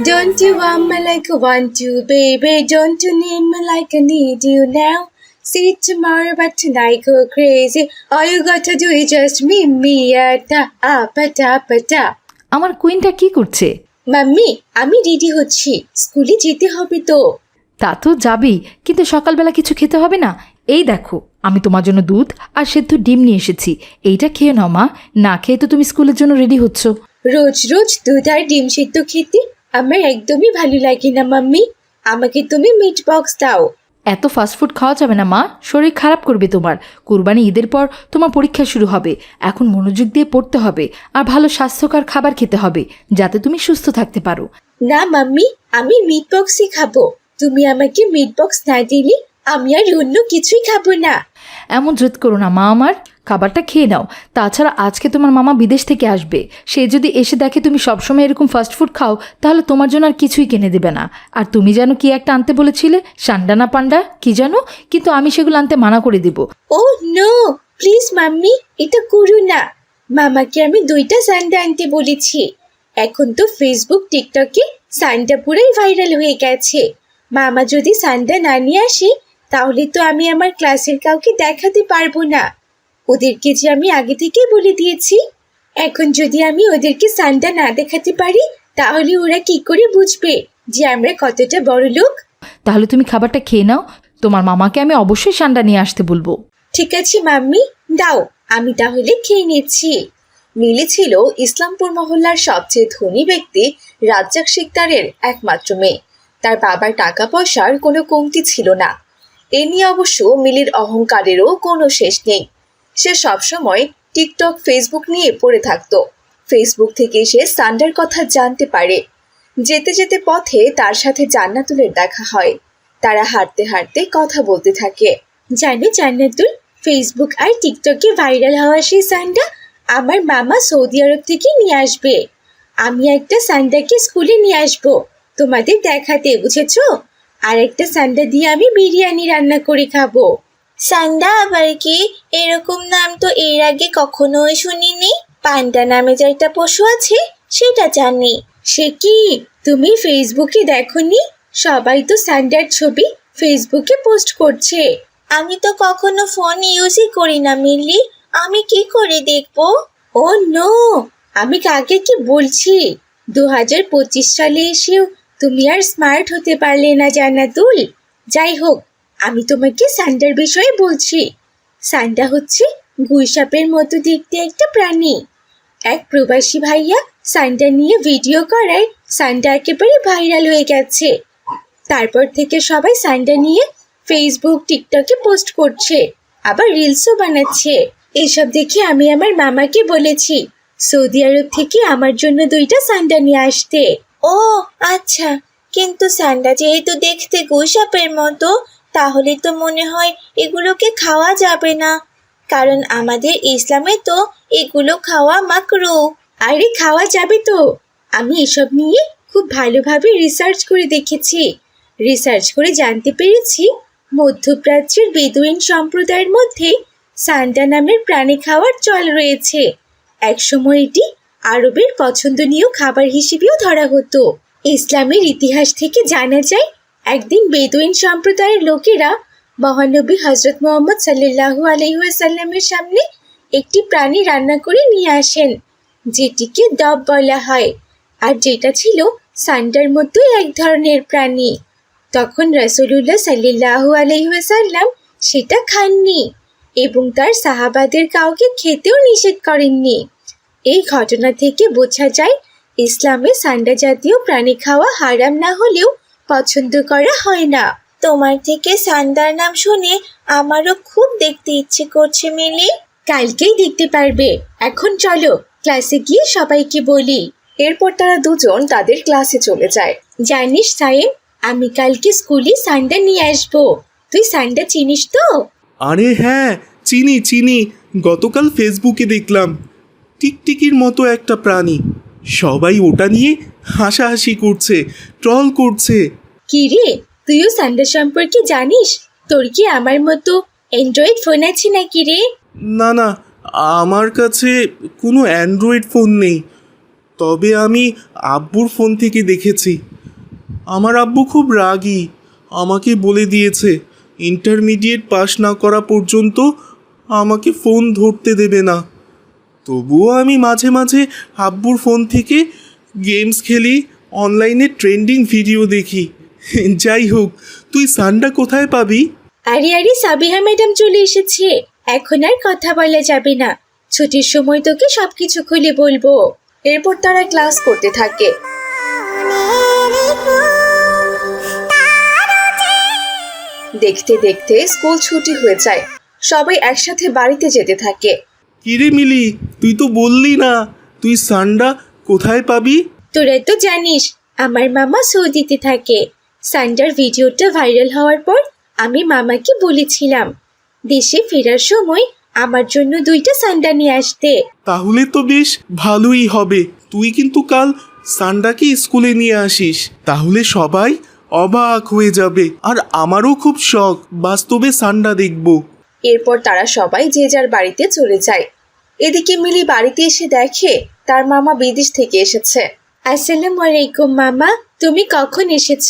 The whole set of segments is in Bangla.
Don't you want me like I want you, baby? Don't you need me like I need you now? See tomorrow, but tonight go crazy. All you gotta do is just meet me at the apatapata. আমার কুইনটা কি করছে মাম্মি আমি রেডি হচ্ছি স্কুলে যেতে হবে তো তা তো যাবেই কিন্তু সকালবেলা কিছু খেতে হবে না এই দেখো আমি তোমার জন্য দুধ আর সেদ্ধ ডিম নিয়ে এসেছি। এইটা খেয়ে নাও মা। না খেয়ে তো তুমি স্কুলের জন্য রেডি হচ্ছ। রোজ রোজ দুধ আর ডিম সিদ্ধ খেতে আমার একদমই ভালো লাগে না মাম্মি। আমাকে তুমি মিট বক্স দাও। এত ফাস্টফুড খাওয়া যাবে না মা। শরীর খারাপ করবে তোমার। কুরবানি ঈদের পর তোমার পরীক্ষা শুরু হবে। এখন মনোযোগ দিয়ে পড়তে হবে আর ভালো স্বাস্থ্যকর খাবার খেতে হবে যাতে তুমি সুস্থ থাকতে পারো। না মাম্মি আমি মিট বক্সই খাব। তুমি আমাকে মিট বক্স না দিলে আমি আর অন্য কিছুই খাব না। এমন জেদ করো না, মা আমার। খাবারটা খেয়ে নাও। তাছাড়া আজকে তোমার মামা বিদেশ থেকে আসবে। সে যদি এসে দেখে তুমি সবসময় এরকম ফাস্ট ফুড খাও, তাহলে তোমার জন্য আর কিছুই কিনে দেবে না। আর তুমি যেন কি একটা আনতে বলেছিলে? সান্ডা না পান্ডা? কি জানো কিন্তু আমি সেগুলো আনতে মানা করে দেব। ও নো প্লিজ মাম্মি, এটা করো না। মামাকে আমি দুইটা সান্ডা আনতে বলেছি। এখন তো ফেসবুক টিকটকে সান্ডা পুরাই ভাইরাল হয়ে গেছে। মামা যদি সান্ডা না নিয়ে আসে তাহলে তো আমি আমার ক্লাসের কাউকে দেখাতে পারব না। ওদেরকে যে আমি আগে থেকেই বলে দিয়েছি। এখন যদি আমি ওদেরকে সান্ডা না দেখাতে পারি তাহলে ওরা কি করে বুঝবে যে আমরা কতটা বড় লোক? তাহলে তুমি খাবারটা খেয়ে নাও। তোমার মামাকে আমি অবশ্যই সান্ডা নিয়ে আসতে বলব। ঠিক আছে মাম্মি। দাও আমি তাহলে খেয়ে নিচ্ছি। মিলি ছিল ইসলামপুর মহল্লার সবচেয়ে ধনী ব্যক্তি রাজ্জাক শিকদারের একমাত্র মেয়ে। তার বাবার টাকা পয়সার কোনো কমতি ছিল না। এ নিয়ে অবশ্য মিলির অহংকারেরও কোনো শেষ নেই। সে সবসময় টিকটক, ফেসবুক নিয়ে পড়ে থাকতো। ফেসবুক থেকে সে সান্ডার কথা জানতে পারে। যেতে যেতে পথে তার সাথে জান্নাতুলের দেখা হয়। তারা হাঁটতে হাঁটতে কথা বলতে থাকে। জানো জান্নাতুল, ফেসবুক আর টিকটকে ভাইরাল হওয়া সেই সান্ডা আমার মামা সৌদি আরব থেকে নিয়ে আসবে। আমি একটা সান্ডাকে স্কুলে নিয়ে আসব। তোমাদের দেখাতে, বুঝেছ? আর একটা সান্ডা দিয়ে আমি বিরিয়ানি রান্না করে খাব। সান্ডা আবার কি? এরকম নাম তো এর আগে কখনোই শুনিনি। পান্ডা নামে যে একটা পশু আছে, সেটা জানি। সে কি? তুমি ফেসবুকে দেখোনি? সবাই তো সান্ডার ছবি ফেসবুকে পোস্ট করছে। আমি তো কখনো ফোন ইউজই করি না, মিলি। আমি কি করে দেখব? Oh no! আমি কাকে কি বলছি? দু হাজার পঁচিশ সালে এসেও তুমি আর স্মার্ট হতে পারলে না, জান্নাতুল। যাই হোক, আমি তোমাকে সান্ডার বিষয়ে বলছি। সান্ডা হচ্ছে গুইসাপের মতো দেখতে একটা প্রাণী। এক প্রবাসী ভাইয়া সান্ডা নিয়ে ভিডিও করায় সান্ডা একেবারে ভাইরাল হয়ে গেছে। তারপর থেকে সবাই সান্ডা নিয়ে ফেসবুক টিকটকে পোস্ট করছে, আবার রিলসও বানাচ্ছে। এসব দেখে আমি আমার মামাকে বলেছি, সৌদি আরব থেকে আমার জন্য দুইটা সান্ডা নিয়ে আসতে। ও আচ্ছা। কিন্তু সান্ডা যেহেতু দেখতে গোসাপের মতো, তাহলে তো মনে হয় এগুলোকে খাওয়া যাবে না। কারণ আমাদের ইসলামে তো এগুলো খাওয়া মাকরু। আরে, খাওয়া যাবে তো। আমি এসব নিয়ে খুব ভালোভাবে রিসার্চ করে দেখেছি। রিসার্চ করে জানতে পেরেছি, মধ্যপ্রাচ্যের বেদুইন সম্প্রদায়ের মধ্যে সান্ডা নামের প্রাণী খাওয়ার চল রয়েছে। একসময় এটি আরবের পছন্দনীয় খাবার হিসেবেও ধরা হতো। ইসলামের ইতিহাস থেকে জানা যায়, একদিন বেদুইন সম্প্রদায়ের লোকেরা মহানবী হজরত মোহাম্মদ সাল্লাহু আলহিহাসাল্লামের সামনে একটি প্রাণী রান্না করে নিয়ে আসেন, যেটিকে দব বলা হয়, আর যেটা ছিল সান্ডার মতোই এক ধরনের প্রাণী। তখন রসুলুল্লাহ সাল্লাহু আলহিহাসাল্লাম সেটা খাননি এবং তার সাহাবাদের কাউকে খেতেও নিষেধ করেননি। এই ঘটনা থেকে বোঝা যায়, ইসলামে সান্ডা জাতীয় প্রাণী খাওয়া হারাম না হলেও পছন্দ করা হয় না। তোমার থেকে সান্দার নাম শুনে আমারও খুব দেখতে ইচ্ছে করছে মিলি। কালকেই দেখতে পারবে। এখন চলো, ক্লাসে গিয়ে সবাইকে বলি। এরপর তারা দুজন তাদের ক্লাসে চলে যায়। জানিস সাইম আমি কালকে স্কুলে সান্ডা নিয়ে আসব। তুই সান্ডা চিনিস তো? আরে হ্যাঁ চিনি চিনি। গতকাল ফেসবুকে দেখলাম। টিকটিকির মতো একটা প্রাণী। সবাই ওটা নিয়ে হাসাহাসি করছে ট্রল করছে। কি রে? তুইও সান্ডা সম্পর্কে জানিস? তোর কি আমার মতো অ্যান্ড্রয়েড ফোন আছে নাকি রে? না না আমার কাছে কোনো অ্যান্ড্রয়েড ফোন নেই। তবে আমি আব্বুর ফোন থেকে দেখেছি। আমার আব্বু খুব রাগী আমাকে বলে দিয়েছে ইন্টারমিডিয়েট পাশ না করা পর্যন্ত আমাকে ফোন ধরতে দেবে না। তবুও আমি মাঝে মাঝে আব্বুর ফোন থেকে গেমস খেলি অনলাইনে ট্রেন্ডিং ভিডিও দেখি। যাই হোক, তুই সানডা কোথায় পাবি? আরে আরে, সাবিহা ম্যাডাম চলে এসেছে। এখন আর কথা বলা যাবে না। ছুটির সময় তোকে সবকিছু খুলে বলব। এরপর তারা ক্লাস করতে থাকে। দেখতে দেখতে স্কুল ছুটি হয়ে যায়। সবাই একসাথে বাড়িতে যেতে থাকে। কিরে মিলি তুই তো বললি না তুই সানডা কোথায় পাবি? তোরা তো জানিস আমার মামা সৌদিতে থাকে। সান্ডার ভিডিওটা ভাইরাল হওয়ার পর আমি মামাকে বলেছিলাম দেশে ফেরার সময় আমার জন্য দুইটা সান্ডা নিয়ে আসতে। তাহলে তো বেশ ভালোই হবে। তুই কিন্তু কাল সানডাকে স্কুলে নিয়ে আসিস। তাহলে সবাই অবাক হয়ে যাবে। আর আমারও খুব শখ বাস্তবে সানডা দেখব। এরপর তারা সবাই যে যার বাড়িতে চলে যায়। এদিকে মিলি বাড়িতে এসে দেখে তার মামা বিদেশ থেকে এসেছে। আসসালামু আলাইকুম মামা। তুমি কখন এসেছ?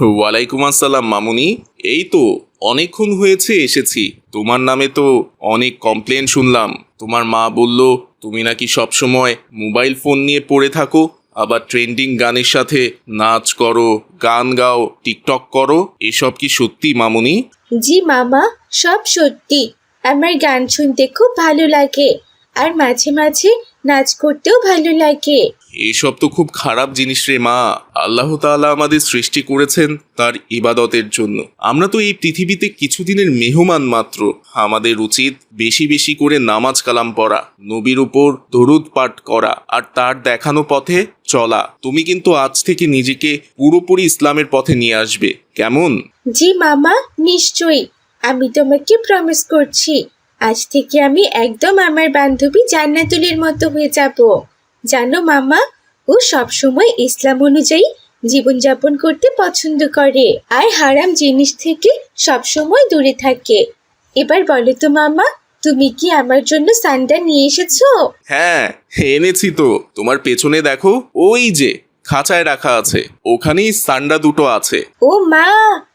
ওয়ালাইকুম আসসালাম মামুনি। এই তো অনেকক্ষণ হয়েছে এসেছি। তোমার নামে তো অনেক কমপ্লেন শুনলাম। তোমার মা বলল তুমি নাকি সবসময় মোবাইল ফোন নিয়ে পড়ে থাকো। আবার ট্রেন্ডিং গানের সাথে নাচ করো গান গাও টিকটক করো এসব কি সত্যি মামুনি? জি মামা সব সত্যি। আমার গান শুনতে খুব ভালো লাগে আর মাঝে মাঝে নাচ করতেও ভালো লাগে। এসব তো খুব খারাপ জিনিস রে মা। আল্লাহ তাআলা আমাদের সৃষ্টি করেছেন তার ইবাদতের জন্য। আমরা তো এই পৃথিবীতে কিছুদিনের মেহমান মাত্র। আমাদের উচিত বেশি বেশি করে নামাজ কালাম পড়া নবীর উপর দরুদ পাঠ করা আর তার দেখানো পথে চলা। তুমি কিন্তু আজ থেকে নিজেকে পুরোপুরি ইসলামের পথে নিয়ে আসবে। কেমন? জি মামা, নিশ্চয়ই। আমি তোমাকে প্রমিস করছি, আজ থেকে আমি একদম আমার বান্ধবী জান্নাতুলের মতো হয়ে যাব। জানো মামা, ও সবসময় ইসলাম অনুযায়ী জীবনযাপন করতে পছন্দ করে আর হারাম জিনিস থেকে সবসময় দূরে থাকে। এবার বলো তো মামা তুমি কি আমার জন্য সান্ডা নিয়ে এসেছ? হ্যাঁ এনেছি তো। তোমার পেছনে দেখো ওই যে খাঁচায় রাখা আছে। ওখানেই সান্ডা দুটো আছে। ও মা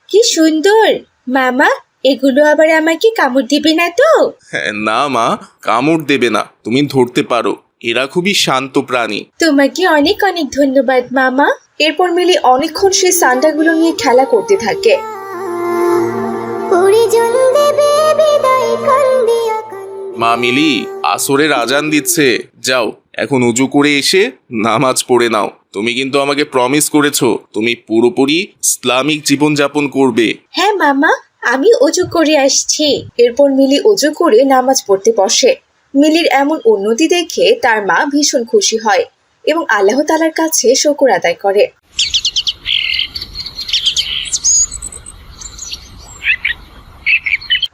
কি সুন্দর! মামা এগুলো আবার আমাকে কামড় দিবে না তো? হ্যাঁ, না মা কামড় দেবে না। তুমি ধরতে পারো। এরা খুবই শান্ত প্রাণী। তোমাকে অনেক অনেক ধন্যবাদ মামা। এরপর মিলি অনেকক্ষণ সেই সান্ডাগুলো নিয়ে খেলা করতে থাকে। পরিজন মা মিলি আসরের আজান দিচ্ছে। যাও, এখন উজু করে এসে নামাজ পড়ে নাও। তুমি কিন্তু আমাকে প্রমিস করেছ, তুমি পুরোপুরি ইসলামিক জীবনযাপন করবে। হ্যাঁ মামা, আমি অজু করে আসছি। এরপর মিলি অজু করে নামাজ পড়তে বসে। মিলির এমন উন্নতি দেখে তার মা ভীষণ খুশি হয় এবং আল্লাহ তালার কাছে শকর আদায় করে।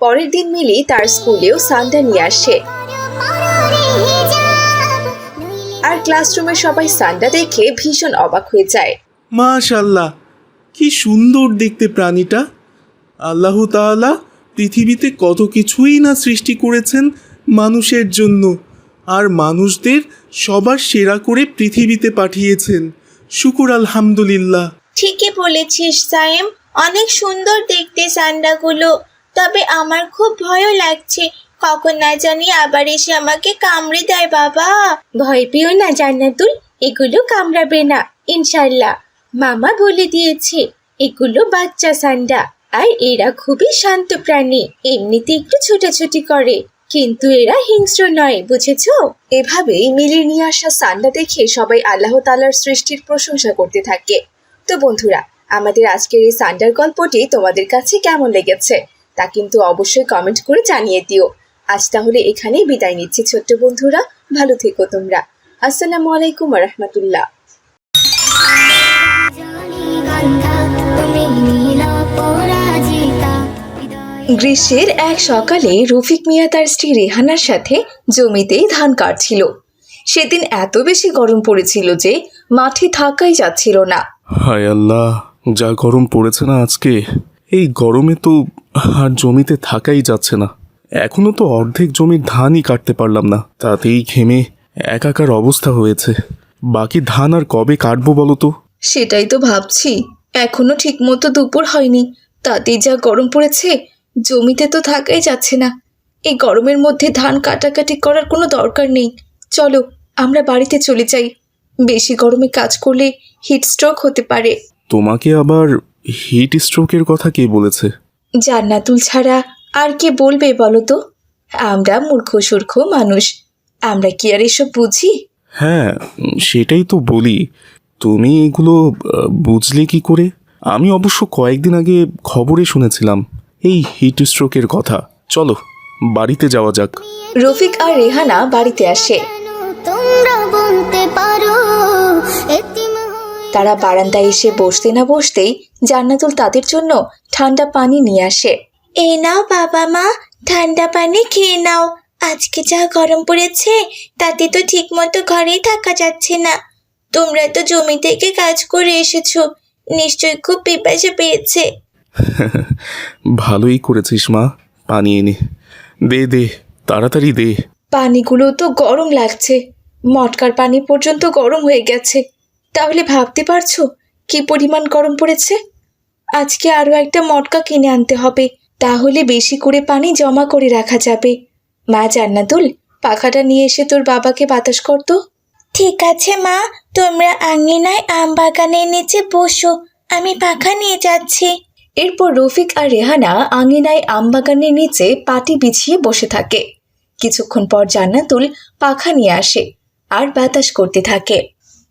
পরের দিন মিলি তার স্কুলেও সান্ডা নিয়ে আসে। আর ক্লাসরুমে সবাই সান্ডা দেখে ভীষণ অবাক হয়ে যায়। মাশাল্লাহ কি সুন্দর দেখতে প্রাণীটা। আল্লাহ তাআলা পৃথিবীতে কত কিছুই না সৃষ্টি করেছেন মানুষের জন্য আর মানুষদের সবার সেরা করে পৃথিবীতে পাঠিয়েছেন। শুকুর আলহামদুলিল্লাহ। ঠিকই বলেছিস সাইম অনেক সুন্দর দেখতে সান্ডাগুলো তবে আমার খুব ভয়ও লাগছে। কখন না জানি আবার এসে আমাকে কামড়ে দেয় বাবা। ভয় পেও না জান্নাতুল এগুলো কামড়াবে না ইনশাল্লাহ মামা বলে দিয়েছে এগুলো বাচ্চা সান্ডা আর এরা খুবই শান্ত প্রাণী এমনিতে একটু ছোটাছুটি করে। কিন্তু এরা হিংস্র নয় বুঝেছ? এভাবেই মিলিয়ে নিয়ে আসা সান্ডা দেখে সবাই আল্লাহ তালার সৃষ্টির প্রশংসা করতে থাকে। তো বন্ধুরা আমাদের আজকের এই সান্ডার গল্পটি তোমাদের কাছে কেমন লেগেছে? তা কিন্তু অবশ্যই কমেন্ট করে জানিয়ে দিও। আজ তাহলে এখানেই বিদায় নিচ্ছি ছোট্ট বন্ধুরা, ভালো থেকো তোমরা। আসসালামু আলাইকুম রহমতুল্লাহ। গ্রীষ্মের এক সকালে রফিক মিয়া তার স্ত্রী রেহানার সাথে জমিতেই ধান কাটছিল। সেদিন এত বেশি গরম পড়েছিল যে মাঠে থাকাই যাচ্ছিল না। হায় আল্লাহ, যা গরম পড়েছে না আজকে। এই গরমে তো আর জমিতে থাকাই যাচ্ছে না। এখনও তো অর্ধেক জমির ধানই কাটতে পারলাম না। তাতেই ঘেমে একাকার অবস্থা হয়েছে। বাকি ধান আর কবে কাটবো বলো তো? সেটাই তো ভাবছি। এখনও ঠিকমতো দুপুর হয়নি। তাতেই যা গরম পড়েছে জমিতে তো থাকাই যাচ্ছে না। এই গরমের মধ্যে ধান কাটাকাটি করার কোনো দরকার নেই। চলো আমরা বাড়িতে চলে যাই। বেশি গরমে কাজ করলে হিট স্ট্রোক হতে পারে। তোমাকে আবার হিট স্ট্রোকের কথা কে বলেছে? জান্নাতুল ছাড়া আর কে বলবে বলো তো? আমরা মূর্খ সূর্খ মানুষ। আমরা কি আর এসব বুঝি? হ্যাঁ সেটাই তো বলি। তুমি এগুলো বুঝলে কি করে? আমি অবশ্য কয়েকদিন আগে খবরে শুনেছিলাম এই হিট স্ট্রোকের কথা। চলো বাড়িতে যাওয়া যাক। রফিক আর রেহানা বাড়িতে আসে। কেন তোমরা বলতে পারো এতিম তারা বারান্দায় এসে বসতে না বসতেই জান্নাতুল তাদের জন্য ঠান্ডা পানি নিয়ে আসে। এই নাও বাবা মা ঠান্ডা পানি খেয়ে নাও। আজকে যা গরম পড়েছে তাতে তো ঠিক মতো ঘরেই থাকা যাচ্ছে না। তোমরা তো জমি থেকে কাজ করে এসেছ নিশ্চয়ই খুব পিপাসা পেয়েছে। ভালোই করেছিস মা পানি এনে। দে দে তাড়াতাড়ি দে। পানিগুলো তো গরম লাগছে। মটকার পানি পর্যন্ত গরম হয়ে গেছে। তাহলে ভাবতে পারছ কি পরিমাণ গরম পড়েছে? আজকে আরও একটা মটকা কিনে আনতে হবে তাহলে বেশি করে পানি জমা করে রাখা যাবে। মা জান্নাতুল পাখাটা নিয়ে এসে তোর বাবাকে বাতাস করতো ঠিক আছে মা তোমরা আঙিনায় আম বাগানের নিচে বসো আমি পাখা নিয়ে যাচ্ছি। এরপর রফিক আর রেহানা আঙিনায় আম বাগানের নিচে পাটি বিছিয়ে বসে থাকে। কিছুক্ষণ পর জান্নাতুল পাখা নিয়ে আসে আর বাতাস করতে থাকে।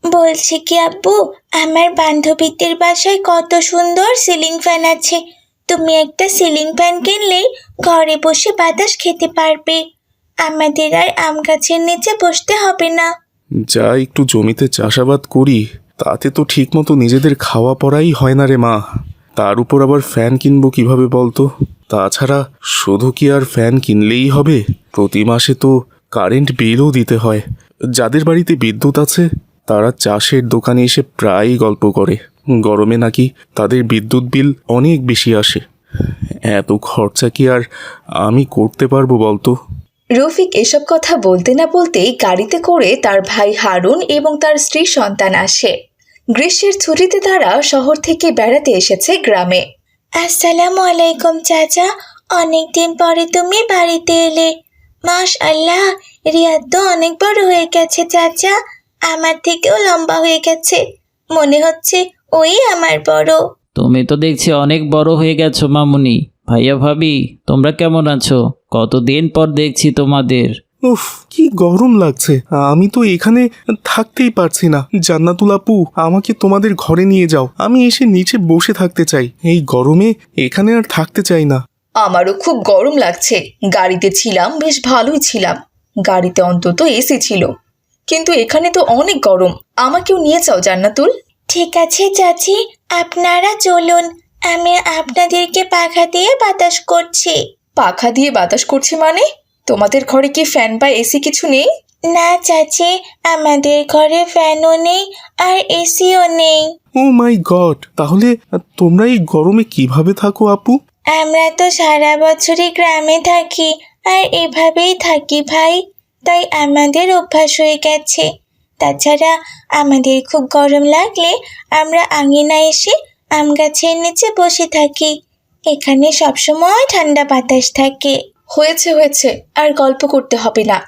বলছি কি, আব্বু, আমার বান্ধবীদের বাসায় কত সুন্দর সিলিং ফ্যান আছে। তুমি একটা সিলিং ফ্যান কিনলেই ঘরে বসে বাতাস খেতে পারবে। আমাদের আর আম গাছের নিচে বসতে হবে না। যা একটু জমিতে চাষাবাদ করি, তাতে তো ঠিকমতো নিজেদের খাওয়া পড়াই হয় না রে মা। তার উপর আবার ফ্যান কিনবো কীভাবে বলতো? তাছাড়া শুধু কি আর ফ্যান কিনলেই হবে? প্রতি মাসে তো কারেন্ট বিলও দিতে হয়। যাদের বাড়িতে বিদ্যুৎ আছে তারা চাষের দোকানে এসে প্রায়ই গল্প করে। গরমে নাকি তাদের বিদ্যুৎ বিল অনেক বেশি আসে। এত খরচা কি আর আমি করতে পারব বলতো? রফিক এসব কথা বলতে না বলতেই গাড়িতে করে তার ভাই হারুন এবং তার স্ত্রী সন্তান আসে। গ্রীষ্মের ছুটিতে তারা শহর থেকে বেড়াতে এসেছে গ্রামে। আসসালামু আলাইকুম চাচা। অনেকদিন পরে তুমি বাড়িতে এলে। মাস আল্লাহ রিয়াদ তো অনেক বড় হয়ে গেছে চাচা। আমার থেকেও লম্বা হয়ে গেছে। মনে হচ্ছে ওই আমার বড়। তুমি তো দেখছি অনেক বড় হয়ে গেছো মামুনি। ভাইয়া ভাবি তোমরা কেমন আছো? কতদিন পর দেখছি তোমাদের। উফ কি গরম লাগছে। আমি তো এখানে থাকতেই পারছি না। জান্নাতুল আপু আমাকে তোমাদের ঘরে নিয়ে যাও। আমি এসে নিচে বসে থাকতে চাই। এই গরমে এখানে আর থাকতে চাই না। আমারও খুব গরম লাগছে। গাড়িতে ছিলাম বেশ ভালোই ছিলাম। গাড়িতে অন্তত এসি ছিল। কিন্তু এখানে তো অনেক গরম। আমাকেও নিয়ে যাও জান্নাতুল। ঠিক আছে চাচি। আপনারা চলুন। আমি আপনাদেরকে পাখা দিয়ে বাতাস করছি। পাখা দিয়ে বাতাস করছি মানে? তোমাদের ঘরে কি ফ্যান বা এসি কিছু নেই? না চাচি। আমাদের ঘরে ফ্যানও নেই আর এসিও নেই। ও মাই গড তাহলে তোমরা এই গরমে কীভাবে থাকো আপু? আমরা তো সারা বছরই গ্রামে থাকি। আর এভাবেই থাকি ভাই। তাই আমাদের অভ্যাস হয়ে গেছে। তাছাড়া আমাদের খুব গরম লাগলে আমরা আঙিনায় এসে আম গাছের নিচে বসে থাকি। এখানে সবসময় ঠান্ডা বাতাস থাকে। হয়েছে হয়েছে, আর গল্প করতে হবে না।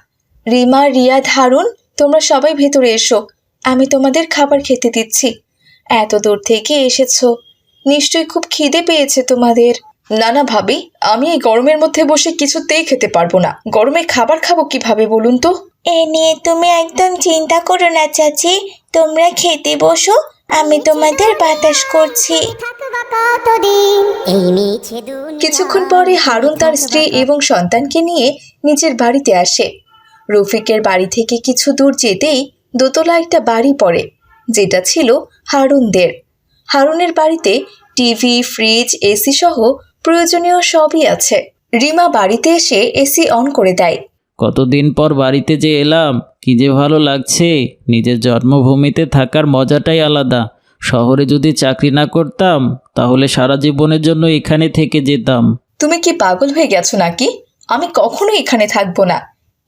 রিমা, রিয়া হারুন তোমরা সবাই ভেতরে এসো। আমি তোমাদের খাবার খেতে দিচ্ছি। এত দূর থেকে এসেছ। নিশ্চয়ই খুব খিদে পেয়েছে তোমাদের। না না ভাবি আমি এই গরমের মধ্যে বসে কিছুতেই খেতে পারব না। গরমে খাবার খাব কীভাবে বলুন তো? এ নিয়ে তুমি একদম চিন্তা করো না চাচি। তোমরা খেতে বসো আমি তোমাদের বাতাস করছি। কিছুক্ষণ পরে হারুন তার স্ত্রী এবং সন্তানকে নিয়ে নিজের বাড়িতে আসে। রফিকের বাড়ি থেকে কিছু দূর যেতেই দোতলা একটা বাড়ি পড়ে যেটা ছিল হারুনদের। হারুনের বাড়িতে টিভি ফ্রিজ এসি সহ প্রয়োজনীয় সবই আছে। রিমা বাড়িতে এসে এসি অন করে দেয়। কতদিন পর বাড়িতে যে এলাম কি যে ভালো লাগছে। নিজের জন্মভূমিতে থাকার মজাটাই আলাদা। শহরে যদি চাকরি না করতাম তাহলে সারা জীবনের জন্য এখানে থেকে যেতাম। তুমি কি পাগল হয়ে গেছো নাকি? আমি কখনো এখানে থাকব না।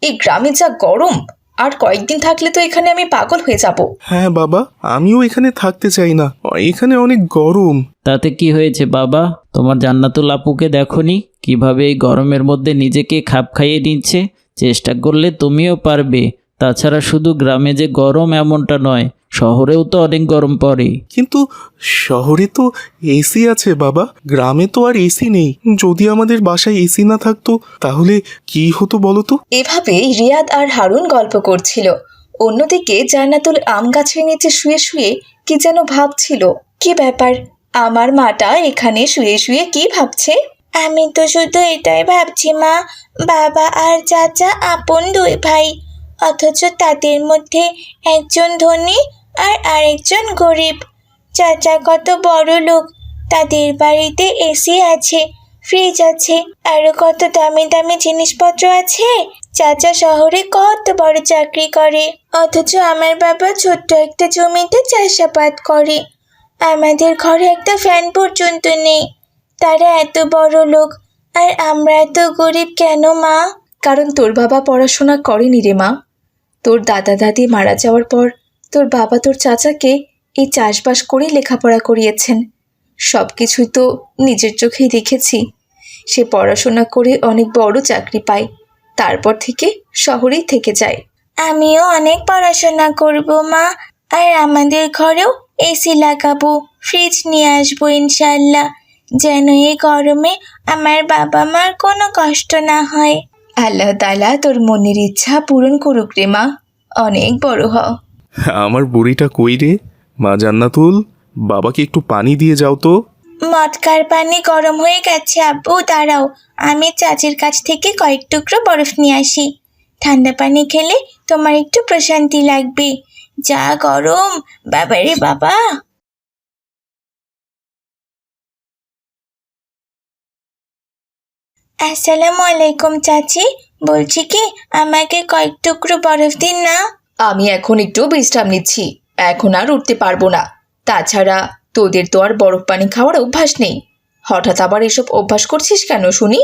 এই গ্রামে যা গরম আর কয়েকদিন থাকলে তো এখানে আমি পাগল হয়ে যাব। হ্যাঁ বাবা আমিও এখানে থাকতে চাই না। এখানে অনেক গরম। তাতে কি হয়েছে বাবা? তোমার জান্নাতুল আপুকে দেখনি? কীভাবে এই গরমের মধ্যে নিজেকে খাপ খাইয়ে নিচ্ছে? চেষ্টা করলে তুমিও পারবে। তাছাড়া শুধু গ্রামে যে গরম এমনটা নয় শহরেও তো অনেক গরম পড়ে। কিন্তু শহরে তো এসি আছে বাবা। গ্রামে তো আর এসি নেই। যদি আমাদের বাসায় এসি না থাকতো তাহলে কি হতো বলো তো? এভাবেই রিয়াদ আর হারুন গল্প করছিল। অন্যদিকে জান্নাতুল আম গাছের নিচে শুয়ে শুয়ে কি যেন ভাবছিল কি ব্যাপার? আমার মাটা এখানে শুয়ে শুয়ে কি ভাবছে? আমি তো শুধু এটাই ভাবছি মা, বাবা আর চাচা আপন দুই ভাই। অথচ তাদের মধ্যে একজন ধনী আর আরেকজন গরিব। চাচা কত বড় লোক, তাদের বাড়িতে এসি আছে ফ্রিজ আছে, আরও কত দামি দামি জিনিসপত্র আছে। চাচা শহরে কত বড় চাকরি করে, অথচ আমার বাবা ছোট্ট একটা জমিতে চাষাবাদ করে। আমাদের ঘরে একটা ফ্যান পর্যন্ত নেই। তারা এত বড় লোক আর আমরা এত গরিব কেন মা? কারণ তোর বাবা পড়াশোনা করেনি রে মা। তোর দাদা দাদি মারা যাওয়ার পর তোর বাবা তোর চাচাকে এই চাষবাস করেই লেখাপড়া করিয়েছেন। সব কিছুই তো নিজের চোখেই দেখেছি। সে পড়াশোনা করে অনেক বড় চাকরি পায় তারপর থেকে শহরেই থেকে যায়। আমিও অনেক পড়াশোনা করব মা। আর আমাদের ঘরেও এসি লাগাবো ফ্রিজ নিয়ে আসব ইনশাল্লাহ যেন এই গরমে আমার বাবা মার কোনো কষ্ট না হয়। আল্লাহ তালা তোর মনের ইচ্ছা পূরণ করুক রে মা। অনেক বড় হ আমার বুড়িটা কই রে? মা জান্নাতুল বাবাকে একটু পানি দিয়ে যাও তো। মটকার পানি গরম হয়ে গেছে আব্বু দাঁড়াও। আমি চাচির কাছ থেকে কয়েক টুকরো বরফ নিয়ে আসি। ঠান্ডা পানি খেলে তোমার একটু প্রশান্তি লাগবে। যা গরম, বাবারে বাবা। আসসালামু আলাইকুম চাচি, বলছি কি আমাকে কয়েক টুকরো বরফ দিন না? আমি এখন একটু বিশ্রাম নিচ্ছি, এখন আর উঠতে পারব না। তাছাড়া তোদের তো আর বরফ পানি খাওয়ার অভ্যাস নেই। হঠাৎ আবার এসব অভ্যাস করছিস কেন শুনি?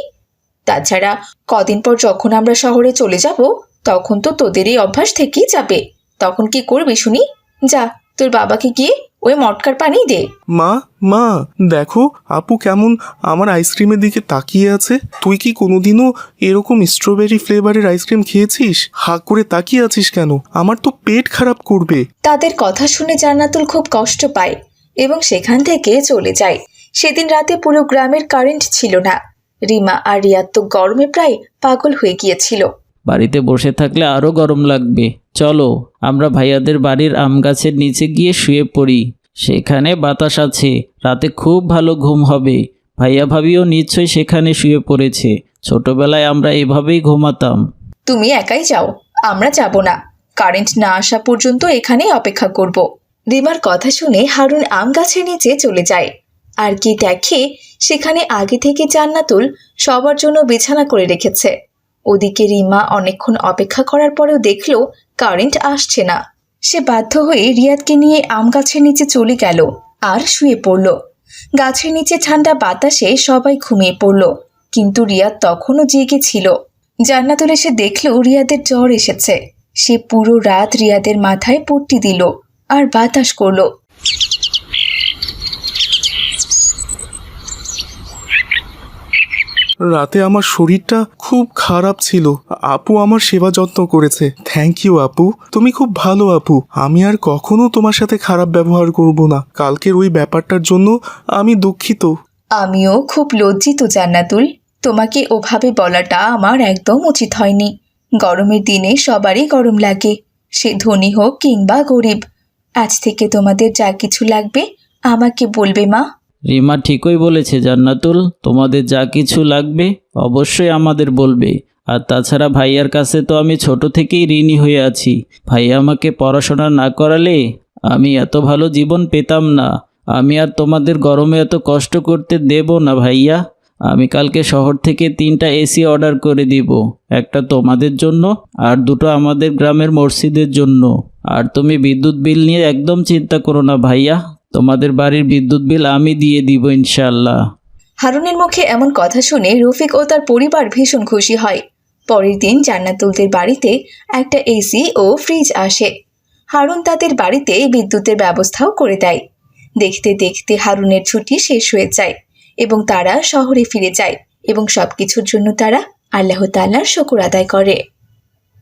তাছাড়া কদিন পর যখন আমরা শহরে চলে যাব, তখন তো তোদের এই অভ্যাস থেকেই যাবে। তখন কি করবি শুনি? যা তোর বাবাকে গিয়ে ওই মটকার পানি দে। মা মা দেখো আপু কেমন আমার আইসক্রিমের দিকে তাকিয়ে আছে। তুই কি কোনোদিনও এরকম স্ট্রবেরি ফ্লেভারের আইসক্রিম খেয়েছিস? হাঁ করে তাকিয়ে আছিস কেন? আমার তো পেট খারাপ করবে। তাদের কথা শুনে জান্নাতুল খুব কষ্ট পায় এবং সেখান থেকে চলে যায়। সেদিন রাতে পুরো গ্রামের কারেন্ট ছিল না। রিমা আর রিয়াদ তো গরমে প্রায় পাগল হয়ে গিয়েছিল। বাড়িতে বসে থাকলে আরও গরম লাগবে। চলো, আমরা ভাইয়াদের বাড়ির আম গাছের নিচে গিয়ে শুয়ে পড়ি। সেখানে বাতাস আছে, রাতে খুব ভালো ঘুম হবে। ভাইয়া ভাবিও নিশ্চয়ই সেখানে শুয়ে পড়েছে। ছোটবেলায় আমরা এভাবেই ঘুমাতাম। তুমি একাই যাও, আমরা যাব না। কারেন্ট না আসা পর্যন্ত এখানেই অপেক্ষা করব। রিমার কথা শুনে হারুন আম গাছের নিচে চলে যায়। আর কি দেখে, সেখানে আগে থেকে জান্নাতুল সবার জন্য বিছানা করে রেখেছে। ওদিকে রিমা অনেকক্ষণ অপেক্ষা করার পরেও দেখল কারেন্ট আসছে না। সে বাধ্য হয়ে রিয়াদকে নিয়ে আম গাছের নিচে চলে গেল আর শুয়ে পড়ল। গাছের নিচে ঠান্ডা বাতাসে সবাই ঘুমিয়ে পড়ল, কিন্তু রিয়াদ তখনও জেগে ছিল। জান্নাতুল এসে দেখল রিয়াদের জ্বর এসেছে। সে পুরো রাত রিয়াদের মাথায় পট্টি দিল আর বাতাস করল। রাতে আমার শরীরটা খুব খারাপ ছিল। আপু আমার সেবা যত্ন করেছে। থ্যাংক ইউ আপু। তুমি খুব ভালো, আপু। আমি আর কখনো তোমার সাথে খারাপ ব্যবহার করব না। কালকের ওই ব্যাপারটার জন্য আমি দুঃখিত। আমিও খুব লজ্জিত, জান্নাতুল। তোমাকে ওভাবে বলাটা আমার একদম উচিত হয়নি। গরমের দিনে সবারই গরম লাগে। সে ধনী হোক কিংবা গরিব। আজ থেকে তোমাদের যা কিছু লাগবে, আমাকে বলবে মা। রিমা ঠিকই বলেছে, জান্নাতুল, তোমাদের যা কিছু লাগবে অবশ্যই আমাদের বলবে। আর তাছাড়া ভাইয়ার কাছে তো আমি ছোট থেকেই ঋণী হয়ে আছি। ভাইয়া আমাকে পড়াশোনা না করালে আমি এত ভালো জীবন পেতাম না। আমি আর তোমাদের গরমে এত কষ্ট করতে দেব না ভাইয়া। আমি কালকে শহর থেকে তিনটা এসি অর্ডার করে দিব, একটা তোমাদের জন্য আর দুটো আমাদের গ্রামের মসজিদের জন্য। আর তুমি বিদ্যুৎ বিল নিয়ে একদম চিন্তা করো না ভাইয়া তোমাদের বাড়ির বিদ্যুৎ বিল আমি দিয়ে দিব ইনশাল্লাহ হারুনের মুখে এমন কথা শুনে রফিক ও তার পরিবার ভীষণ খুশি হয়। পরের দিন জান্নাতুলদের বাড়িতে একটা এসি ও ফ্রিজ আসে। হারুন তাদের বাড়িতে বিদ্যুতের ব্যবস্থাও করে দেয়। দেখতে দেখতে হারুনের ছুটি শেষ হয়ে যায় এবং তারা শহরে ফিরে যায় এবং সবকিছুর জন্য তারা আল্লাহ তাল্লার শকুর আদায় করে।